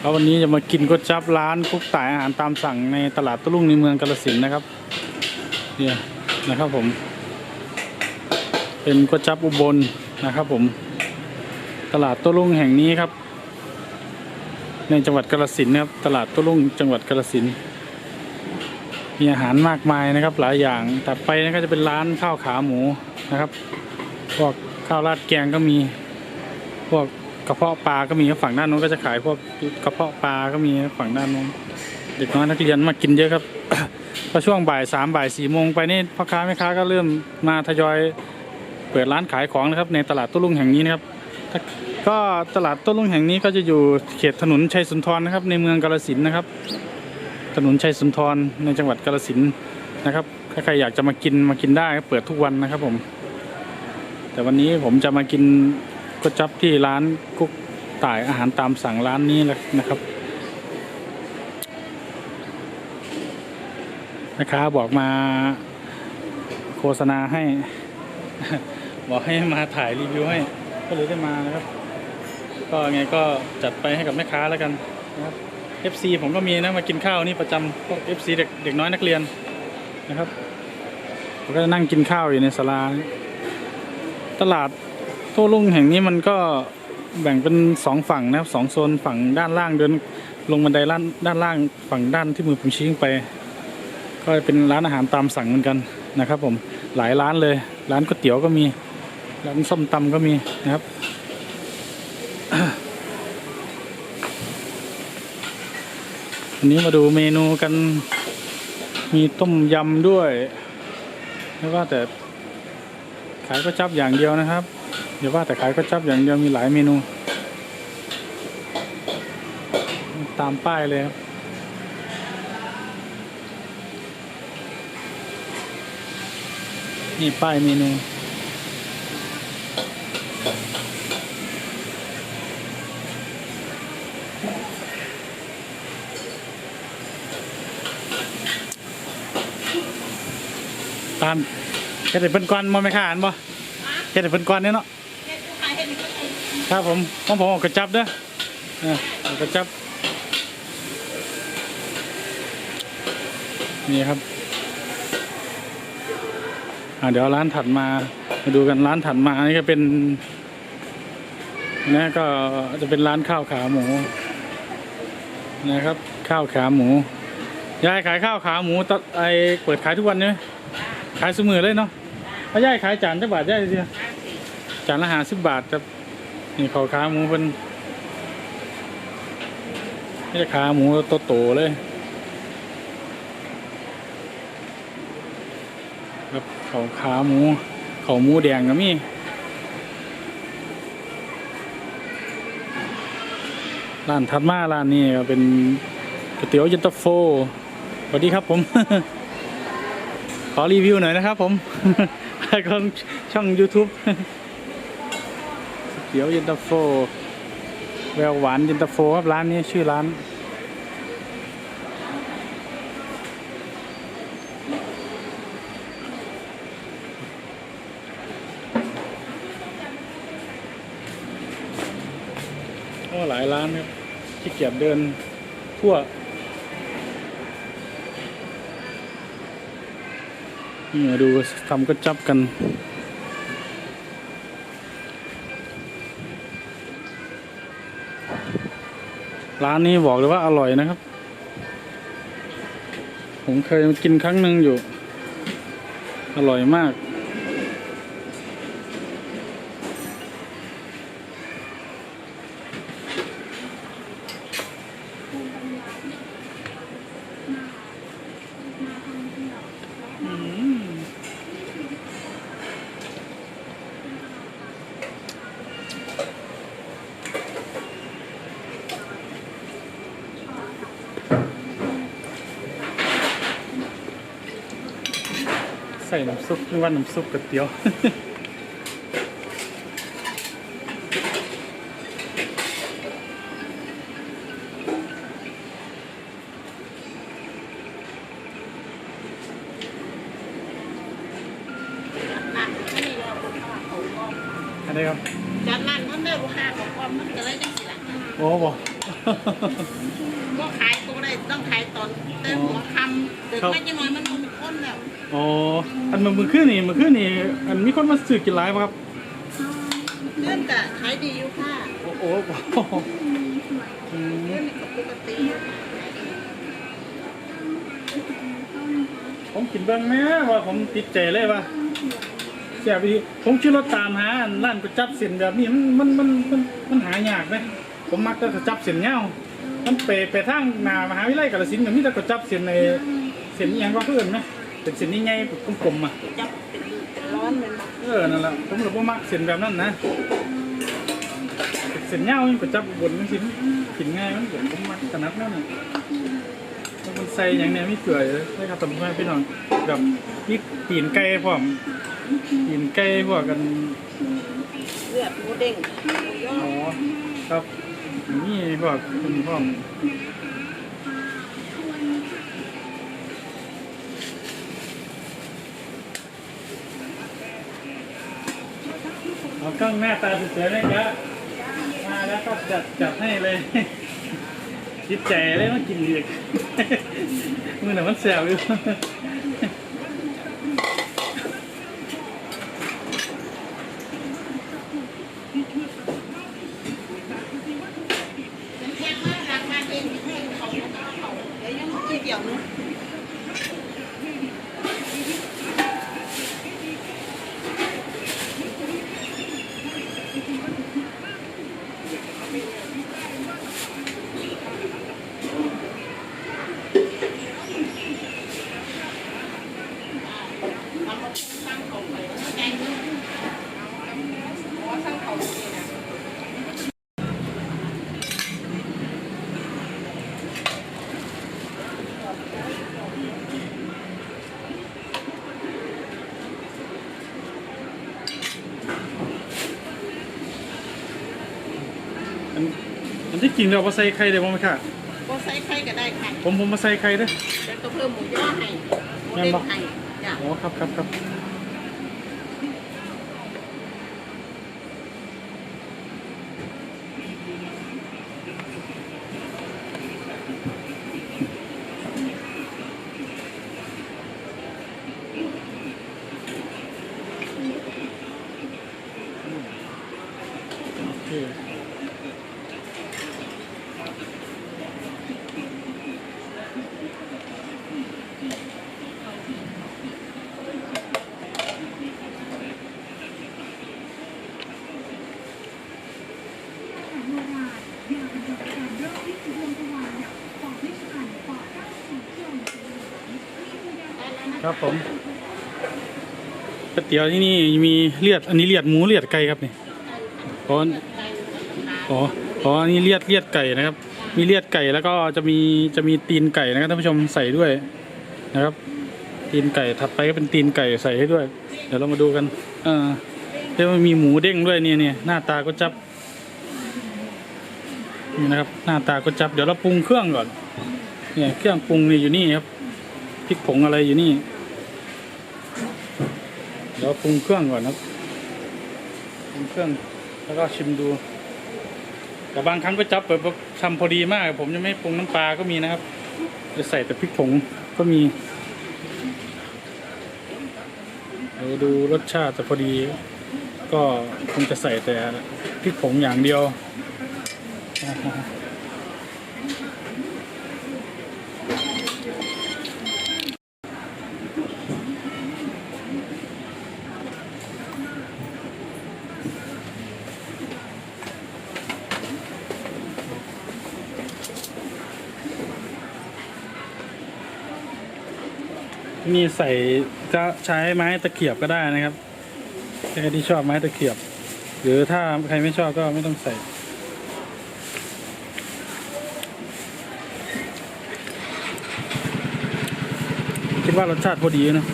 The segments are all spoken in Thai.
แล้ววันนี้จะมากินก๋วยจั๊บร้านกุ๊กต่ายอาหารตามสั่งในตลาดตะลุงในเมืองกาฬสินนะครับเนี่ยนะครับผม เป็นก๋วยจั๊บอุบลนะครับผม ตลาดต้รุ่งแห่งนี้ครับ ในจังหวัดกาฬสินนะครับ ตลาดต้รุ่งจังหวัดกาฬสินมีอาหารมากมายนะครับ หลายอย่างแต่ไปนะก็จะเป็นร้านข้าวขาหมูนะครับ พวกข้าวราดแกงก็มี พวก กระเพาะปลาก็มีฝั่งด้านนู้นก็จะขายพวกกระเพาะปลาก็มีฝั่งด้านนู้นเด็กน้อยนักเรียนมากินเยอะครับพอช่วงบ่ายสามบ่ายสี่โมงไปนี่พ่อค้าแม่ค้าก็เริ่มมาทยอยเปิดร้านขายของนะครับ ในตลาดโต้รุ่งแห่งนี้นะครับ ก็ตลาดโต้รุ่งแห่งนี้ก็จะอยู่เขตถนนชัยสุนทรนะครับ ในเมืองกาฬสินนะครับ ถนนชัยสุนทรในจังหวัดกาฬสินนะครับถ้าใครอยากจะมากินมากินได้เปิดทุกวันนะครับผม แต่วันนี้ผมจะมากิน ก๋วยจั๊บที่ร้านกุ๊กต่ายอาหารตามสั่งร้านนี้แหละนะครับนะคะบอกมาโฆษณาให้ บอกให้มาถ่ายรีวิวให้ ก็เลยได้มานะครับ ก็ไงก็จัดไปให้กับแม่ค้าแล้วกันนะครับ FC ผมก็มีนะมากินข้าวนี่ประจำพวก FC เด็กเด็กน้อยนักเรียนนะครับผมก็จะนั่งกินข้าวอยู่ในศาลาตลาด โต้รุ่งแห่งนี้มันก็แบ่งเป็นสองฝั่งนะครับสองโซนฝั่งด้านล่างเดินลงบันไดด้านด้านล่างฝั่งด้านที่มือผมชี้ขึ้นไป ก็เป็นร้านอาหารตามสั่งเหมือนกันนะครับ ผมหลายร้านเลย ร้านก๋วยเตี๋ยวก็มีร้านส้มตำก็มีนะครับวันนี้มาดูเมนูกันมีต้มยำด้วยแล้วก็แต่ขายก็จับอย่างเดียวนะครับ เดี๋ยวว่าแต่ขายก็จับอย่างเดียวมีหลายเมนู ตามป้ายเลยครับนี่ป้ายเมนูตามเฮ็ดให้เพิ่นก่อนบ่แม่ค้าอันบ่เฮ็ดให้เพิ่นก่อนเนี่ยเนาะ ครับผมของผมเอากระจับเด้อเออเอากระจับ นี่ครับอ่าเดี๋ยวร้านถัดมามาดูกันร้านถัดมานี่ก็เป็นนะก็จะเป็นร้านข้าวขาหมู นะครับ ข้าวขาหมู ยายขายข้าวขาหมูตะไอเปิดขายทุกวันใช่ไหมขายสมือเลยเนาะพระย่ายขายจานจักบาทยายเดียวจานละหาสิบบาทครับ นี่เขาขาหมูเป็นนี่จะขาหมูโตๆเลยครับเขาขาหมู เขาหมูแดงก็มีร้านถัดมาร้านนี้เป็นก๋วยเตี๋ยวเย็นตาโฟสวัสดีครับผม ขอรีวิวหน่อยนะครับผม ของช่อง YouTube เขียวเย็นตาโฟ แววหวานเย็นตาโฟครับ ร้านนี้ชื่อร้าน ก็หลายร้านครับที่เกียจเดินทั่วนี่มาดูทำก็จับกัน ร้านนี้บอกเลยว่าอร่อยนะครับ ผมเคยกินครั้งหนึ่งอยู่ อร่อยมาก ใส่น้ำซุปนึกว่าน้ำซุปก๋วยเตี๋ยวอันนี้ครับจากนั้นมันได้บ่ห้าของความมันก็เลยจังสิล่ะโอ้โหก็ขายตัวได้ต้องขายตอนแต่หัวคำเด็กครับไม่ยังน้อยมันมีคนแล้ว อ๋ออันมือมือขึ้นนี่มือขึ้นนี่อันมีคนมาซื้อกินหลายป่ะครับเรื่องกะขายดีอยู่ค่ะโอ้โหอืมเรื่องนี้ก็ปกติผมกินเบิ้งแม่ว่าผมติดใจเลยว่าเสียบีผมชื่อรถตามหาอันร้านก๋วยจับเส้นแบบนี้มันมันมันมันมันหายากไหมผมมักแต่ก๋วยจับเส้นเงามันไปไปทางหนามหาวิทยาลัยกาฬสินธุ์ก็มีแต่ก๋วยจับเส้นในเส้นอิหยังก็เพื่อนไหม เป็นเส้นนี่ไงกลมๆอะจับเป็นเป็นร้อนเป็นแบบเออนั่นแหละผมเลยบ่มักเส้นแบบนั้นนะเส้นเงานี่ก๋วยจับบนมันสิกินง่ายมันผมผมมักถนัดนั่นน่ะมันใส่อย่างเนี้ยไม่เปื่อยเลยใช่ครับสมมติว่าพี่น้องแบบนี่ปีนไก่พร้อมปีนไก่พวกกันเลือดหมูเด้งหมูย่ออ๋อครับนี่พวกคุณพร้อมเอา กล้องหน้าตาสวยๆเลยครับมาแล้วก็จัดจัดให้เลยจิตใจเลยมากินอีกมือหนังมันแสบอยู่เป็นแพงมากราคาเองเขาขาเดี๋ยวยังไม่เกี่ยวเนาะ อันอันที่ จริงเรามาใส่ไข่ได้บ้างไหมค่ะ ก็ใส่ไข่ก็ได้ค่ะผมผมมาใส่ไข่เด้อ แล้วก็เพิ่มหมูย่อให้หมูเด้งให้จ้ะ อ๋อครับครับครับ ครับผมก๋วยเตี๋ยวที่นี่มีเลือด อันนี้เลือดหมูเลือดไก่ครับนี่อ๋ออ๋ออ๋ออันนี้เลียดเลียดไก่นะครับ มีเลียดไก่แล้วก็จะมีจะมีตีนไก่นะครับท่านผู้ชมใส่ด้วยนะครับ ตีนไก่ถัดไปก็เป็นตีนไก่ใส่ให้ด้วย เดี๋ยวเรามาดูกัน เออเดี๋ยวมันมีหมูเด้งด้วยเนี่ยเนี่ยหน้าตาก็จับนี่นะครับ หน้าตาก็จับเดี๋ยวเราปรุงเครื่องก่อนเนี่ยเครื่องปรุงนี่อยู่นี่ครับพริกผงอะไรอยู่นี่ ดี๋ยวปรุงเครื่องก่อนนะครับปรุงเครื่องแล้วก็ชิมดู แต่บางครั้งก็จับแบบทำพอดีมาก ผมยังไม่ปรุงน้ำปลาก็มีนะครับ จะใส่แต่พริกผงก็มีเราดูรสชาติแต่พอดี ก็คงจะใส่แต่พริกผงอย่างเดียว นี่ใส่จะใช้ไม้ตะเกียบก็ได้นะครับใครที่ชอบไม้ตะเกียบ หรือถ้าใครไม่ชอบก็ไม่ต้องใส่คิดว่ารสชาติพอดีนะ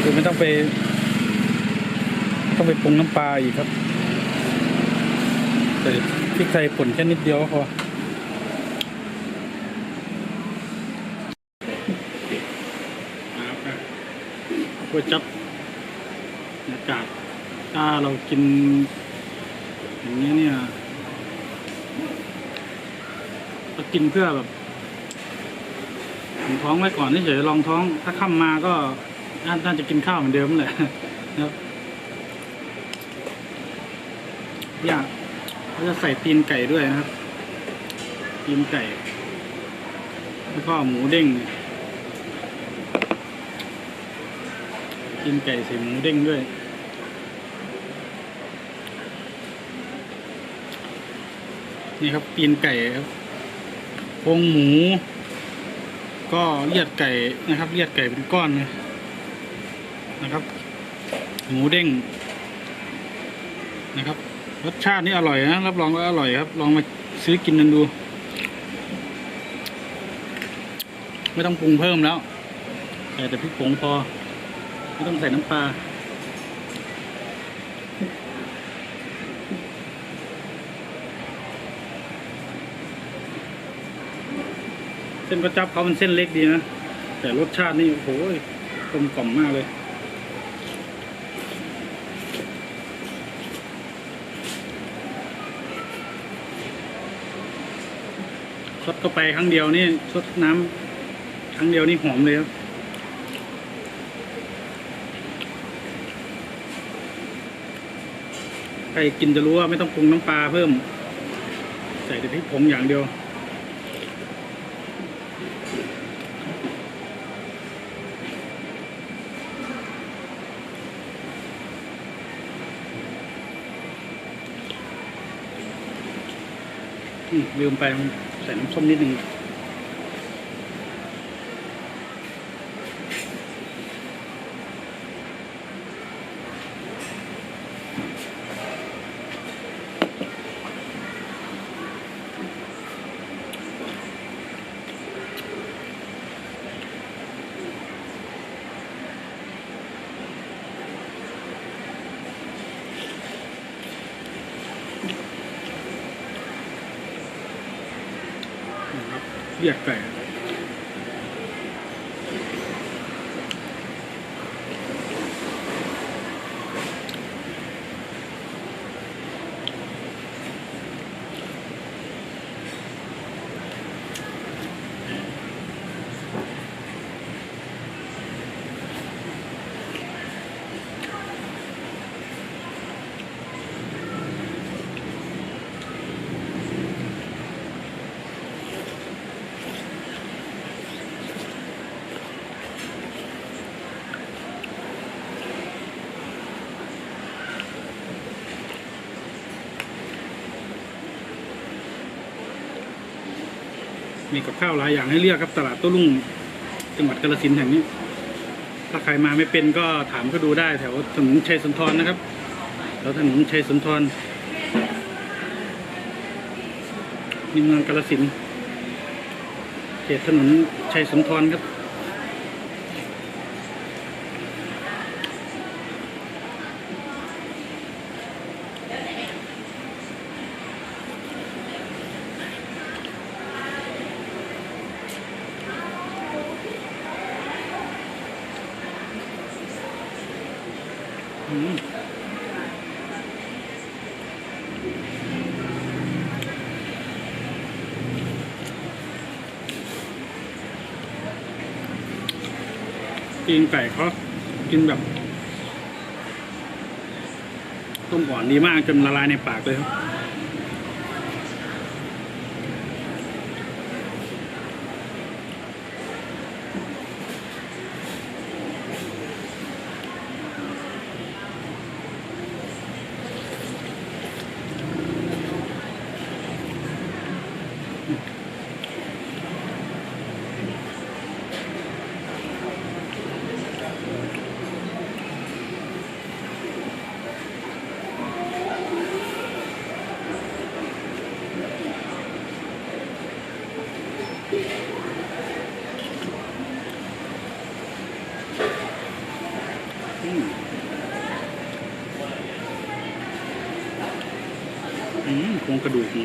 คือไม่ต้องไป ต้องไปปรุงน้ำปลาอีกครับใส่พริกไทยป่นแค่นิดเดียวก็พอ ครับก๋ วยจับอากาศถ้าเรากิน อย่างนี้เนี่ยก็กินเพื่อแบบท้องไว้ก่อนเฉยๆลองท้อง ถ้าค่ำมาก็น่าน่าจะกินข้าวเหมือนเดิมแหละนะครับอยากเขาจะใส่ตีนไก่ด้วยนะครับ ตีนไก่ แล้วก็หมูเด้งเนี่ย ตีนไก่ใส่หมูเด้งด้วย นี่ครับตีนไก่ครับโครงหมู ก็เลียดไก่นะครับเลียดไก่เป็นก้อนนะครับ หมูเด้งนะครับรสชาตินี่อร่อยนะรับรองว่าอร่อยครับ ลองมาซื้อกินกันดู ไม่ต้องปรุงเพิ่มแล้วใส่แต่พริกผงพอ ไม่ต้องใส่น้ำปลาเส้นกระจับเขามันเส้นเล็กดีนะ แต่รสชาตินี่โอ้โหกลมกล่อมมากเลยซดเข้าไปครั้งเดียวนี่ซดน้ำครั้งเดียวนี่หอมเลยครับ ใค รกินจะรู้ว่าไม่ต้องปรุงน้ำปลาเพิ่ม ใส่แต่พริกผงอย่างเดียว ลืมไปใส่น้ำส้มนิดนึง นะ มีกับข้าวหลายอย่างให้เลือกครับตลาดโต้รุ่งจังหวัดกาฬสินธุ์แห่งนี้ ถ้าใครมาไม่เป็นก็ถามก็ดูได้แถวถนนชัยสุนทรนะครับแถวถนนชัยสุนทรในเมืองกาฬสินธุ์เขตถนนชัยสุนทรครับ กินไก่เขากินแบบ ต้มอ่อนดีมากจนละลายในปากเลยครับ อืมอืมโครงกระดูกหมู